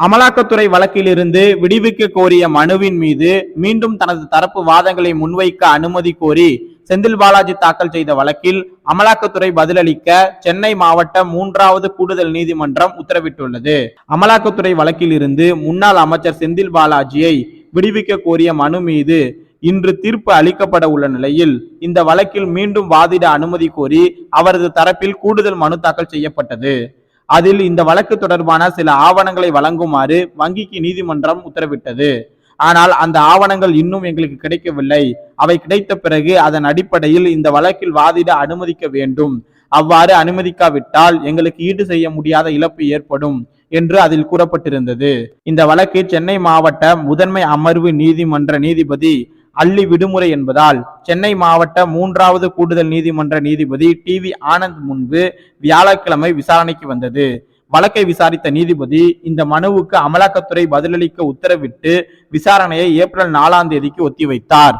அமலாக்கத்துறை வழக்கிலிருந்து விடுவிக்க கோரிய மனுவின் மீது மீண்டும் தனது தரப்பு வாதங்களை முன்வைக்க அனுமதி கோரி செந்தில் பாலாஜி தாக்கல் செய்த வழக்கில் அமலாக்கத்துறை பதிலளிக்க சென்னை மாவட்ட மூன்றாவது கூடுதல் நீதிமன்றம் உத்தரவிட்டுள்ளது. அமலாக்கத்துறை வழக்கில் இருந்து முன்னாள் அமைச்சர் செந்தில் பாலாஜியை விடுவிக்க கோரிய மனு மீது இன்று தீர்ப்பு அளிக்கப்பட உள்ள நிலையில் இந்த வழக்கில் மீண்டும் வாதிட அனுமதி கோரி அவரது தரப்பில் கூடுதல் மனு தாக்கல் செய்யப்பட்டது. அதில் இந்த வழக்கு தொடர்பான சில ஆவணங்களை வழங்குமாறு வங்கிக்கு நீதிமன்றம் உத்தரவிட்டது. ஆனால் அந்த ஆவணங்கள் இன்னும் எங்களுக்கு கிடைக்கவில்லை. அவை கிடைத்த பிறகு அதன் அடிப்படையில் இந்த வழக்கில் வாதிட அனுமதிக்க வேண்டும். அவ்வாறு அனுமதிக்காவிட்டால் எங்களுக்கு ஈடு செய்ய முடியாத இழப்பு ஏற்படும் என்று அதில் கூறப்பட்டிருந்தது. இந்த வழக்கு சென்னை மாவட்ட முதன்மை அமர்வு நீதிமன்ற நீதிபதி அள்ளி விடுமுறை என்பதால் சென்னை மாவட்ட மூன்றாவது கூடுதல் நீதிமன்ற நீதிபதி டி வி ஆனந்த் முன்பு வியாழக்கிழமை விசாரணைக்கு வந்தது. வழக்கை விசாரித்த நீதிபதி இந்த மனுவுக்கு அமலாக்கத்துறை பதிலளிக்க உத்தரவிட்டு விசாரணையை ஏப்ரல் நாலாம் தேதிக்கு ஒத்திவைத்தார்.